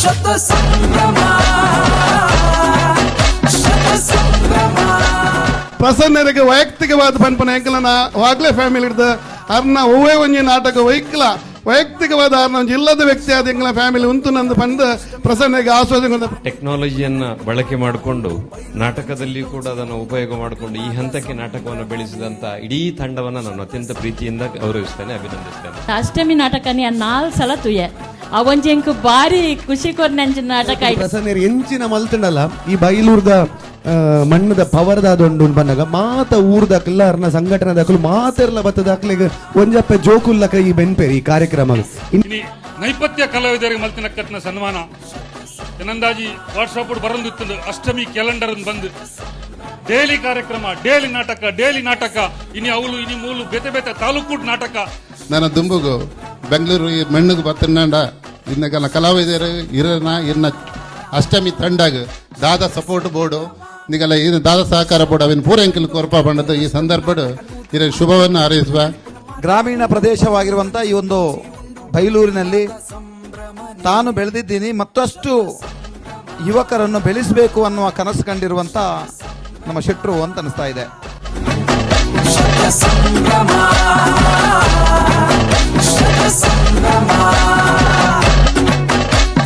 ಶತ ಸಂಭ್ರಮ ಶತ ಸಂಭ್ರಮ. ಪ್ರಸನ್ನರಿಗೆ ವೈಯಕ್ತಿಕವಾದ ಪನ್ಪನ ಎಂಕಲನ ವಾಗ್ಲೆ ಫ್ಯಾಮಿಲಿ ಹಿಡ್ದು ಅರ್ನ ಹೂವೇ ಒಂಜಿ ನಾಟಕ ವೈಕ್ಲ. ವೈಯಕ್ತಿಕವಾದ ಅರ್ನ ಇಲ್ಲದ ವ್ಯಕ್ತಿ ಆದ ಎಂಕಲ ಫ್ಯಾಮಿಲಿ ಉಂತು ನಂದು ಬಂದು ಪ್ರಸನ್ನಗೆ ಆಸ್ವಾದ ಟೆಕ್ನಾಲಜಿಯನ್ನ ಬಳಕೆ ಮಾಡಿಕೊಂಡು ನಾಟಕದಲ್ಲಿ ಕೂಡ ಅದನ್ನು ಉಪಯೋಗ ಮಾಡಿಕೊಂಡು ಈ ಹಂತಕ್ಕೆ ನಾಟಕವನ್ನು ಬೆಳೆಸಿದಂತ ಇಡೀ ತಂಡವನ್ನ ನಾನು ಅತ್ಯಂತ ಪ್ರೀತಿಯಿಂದ ಗೌರವಿಸ್ತೇನೆ ಅಭಿನಂದಿಸ್ತೇನೆ. ಅಷ್ಟಮಿ ನಾಟಕ ನಾಲ್ ಸಲ ತುಯೆ. ಅವಂಜೆಂಕು ಬಾರಿ ಖುಷಿ ಕೊರ್ನಂಚಿನ ನಾಟಕ ಪ್ರಸನ್ನರು ಎಂಚಿನ ಮಲ್ತಂಡಲ್ಲ ಈ ಬೈಲೂರ್ದ ಮಣ್ಣದ ಪವರ್ದ ಅದೊಂದು ಬಂದಾಗ ಮಾತ ಊರ್ದಕ್ಲ ಅರ್ನ ಸಂಘಟನೆದಾಕಲು ಮಾತೆರ್ಲ ಬತ್ತದಾಕ್ಲೆಗ್ ಒಂಜಪ್ಪ ಜೋಕುಲ್ಲಕ ಈ ಬೆನ್ಪೇರಿ ಈ ಕಾರ್ಯಕ್ರಮ ಇನಿ ನೈಪಥ್ಯ ಕಲಾವಿದರಿಗೆ ಮಲ್ತಿನ ಸನ್ಮಾನ. ಏನಂದಾಜಿ ವಾಟ್ಸಪ್ ಬರಂದಿತ್ತು ಅಷ್ಟಮಿ ಕ್ಯಾಲೆಂಡರ್ ಬಂದು. ಡೇಲಿ ಕಾರ್ಯಕ್ರಮ ಡೇಲಿ ನಾಟಕ ಡೇಲಿ ನಾಟಕ. ಇನಿ ಅವಳು ಇನಿ ಮೂಲು ಬೇತೆ ಬೇತೆ ತಾಲೂಕು ನಾಟಕ. ನನ್ನ ದುಂಬುಗು ಬೆಂಗಳೂರು ಈ ಮಣ್ಣಿಗೆ ಬತ್ತನಾಂಡ ಇನ್ನಕಲ್ಲ ಕಲಾವಿದರು ಇರನ ಇನ್ನ ಅಷ್ಟಮಿ ತಂಡಾಗ ದಾದ ಸಪೋರ್ಟ್ ಬೋರ್ಡು ನಿಗಲ್ಲ ಇದು ದಾದ ಸಹಕಾರ ಬೋರ್ಡ್ ಅವಿನ ಪೂರ ಎಂಕಲ್ ಕೊರಪ ಬಂಡದ ಈ ಸಂದರ್ಭ ಇರ ಶುಭವನ್ನು ಹಾರೈಸುವ. ಗ್ರಾಮೀಣ ಪ್ರದೇಶವಾಗಿರುವಂತ ಈ ಒಂದು ಬೈಲೂರಿನಲ್ಲಿ ತಾನು ಬೆಳೆದಿದ್ದೀನಿ. ಮತ್ತಷ್ಟು ಯುವಕರನ್ನು ಬೆಳೆಸಬೇಕು ಅನ್ನುವ ಕನಸು ಕಂಡಿರುವಂತ ನಮ್ಮ ಶೆಟ್ರು ಅಂತ ಅನಿಸ್ತಾ ಇದೆ.